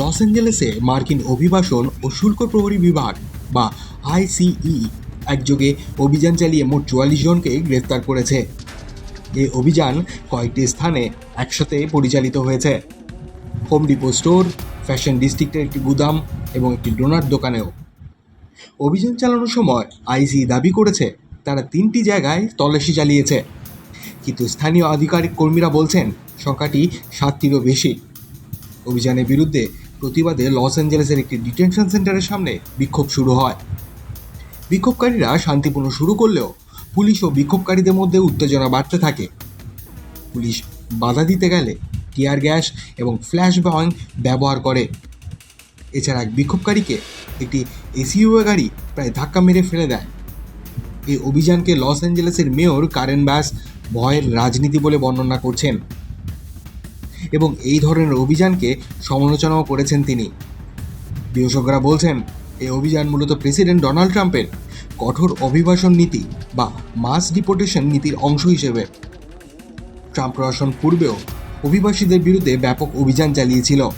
Loss অ্যাঞ্জেলেসে মার্কিন অভিবাসন ও শুল্ক প্রহরী বিভাগ, বা আইসিই একযোগে অভিযান চালিয়ে মোট চুয়াল্লিশ জনকে গ্রেফতার করেছে। এই অভিযান কয়েকটি স্থানে একসাথে পরিচালিত হয়েছে। হোম ডিপো স্টোর, ফ্যাশন ডিস্ট্রিক্টের একটি গুদাম এবং একটি ডোনার দোকানেও। অভিযান চালানোর সময় আইসি দাবি করেছে, তারা তিনটি জায়গায় তল্লাশি চালিয়েছে। কিন্তু স্থানীয় আধিকারিক কর্মীরা বলছেন, সংখ্যাটি সাতটিরও বেশি। অভিযানের বিরুদ্ধে প্রতিবাদে লস অ্যাঞ্জেলেসের একটি ডিটেনশন সেন্টারের সামনে বিক্ষোভ শুরু হয়। বিক্ষোভকারীরা শান্তিপূর্ণ শুরু করলেও পুলিশ ও বিক্ষোভকারীদের মধ্যে উত্তেজনা বাড়তে থাকে। পুলিশ বাধা দিতে গেলে টিয়ার গ্যাস এবং ফ্ল্যাশ বং ব্যবহার করে। এছাড়া এক বিক্ষোভকারীকে একটি এসইউএ গাড়ি প্রায় ধাক্কা মেরে ফেলে দেয়। এই অভিযানকে লস অ্যাঞ্জেলেসের মেয়র কারেন ব্যাস ভয়ের রাজনীতি বলে বর্ণনা করছেন। এবং এই ধরনের অভিযানকে সমালোচনাও করেছেন তিনি। বিশেষজ্ঞরা বলছেন এই অভিযান মূলত প্রেসিডেন্ট ডোনাল্ড ট্রাম্পের কঠোর অভিবাসন নীতি বা মাস ডিপোর্টেশন নীতির অংশ হিসেবে। ট্রাম্প প্রশাসন পূর্বেও অভিবাসীদের বিরুদ্ধে ব্যাপক অভিযান চালিয়েছিল।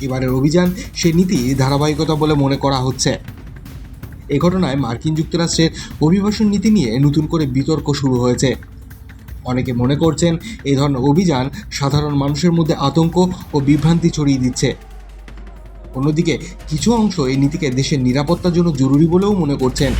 এবারের অভিযান সে নীতি ধারাবাহিকতা বলে মনে করা হচ্ছে। এ ঘটনায় মার্কিন যুক্তরাষ্ট্রের অভিবাসন নীতি নিয়ে নতুন করে বিতর্ক শুরু হয়েছে। অনেকে মনে করছেন এই ধরনের অভিযান সাধারণ মানুষের মধ্যে আতঙ্ক ও বিভ্রান্তি ছড়িয়ে দিচ্ছে। অন্যদিকে কিছু অংশ এই নীতিকে দেশের নিরাপত্তার জন্য জরুরি বলেও মনে করছেন।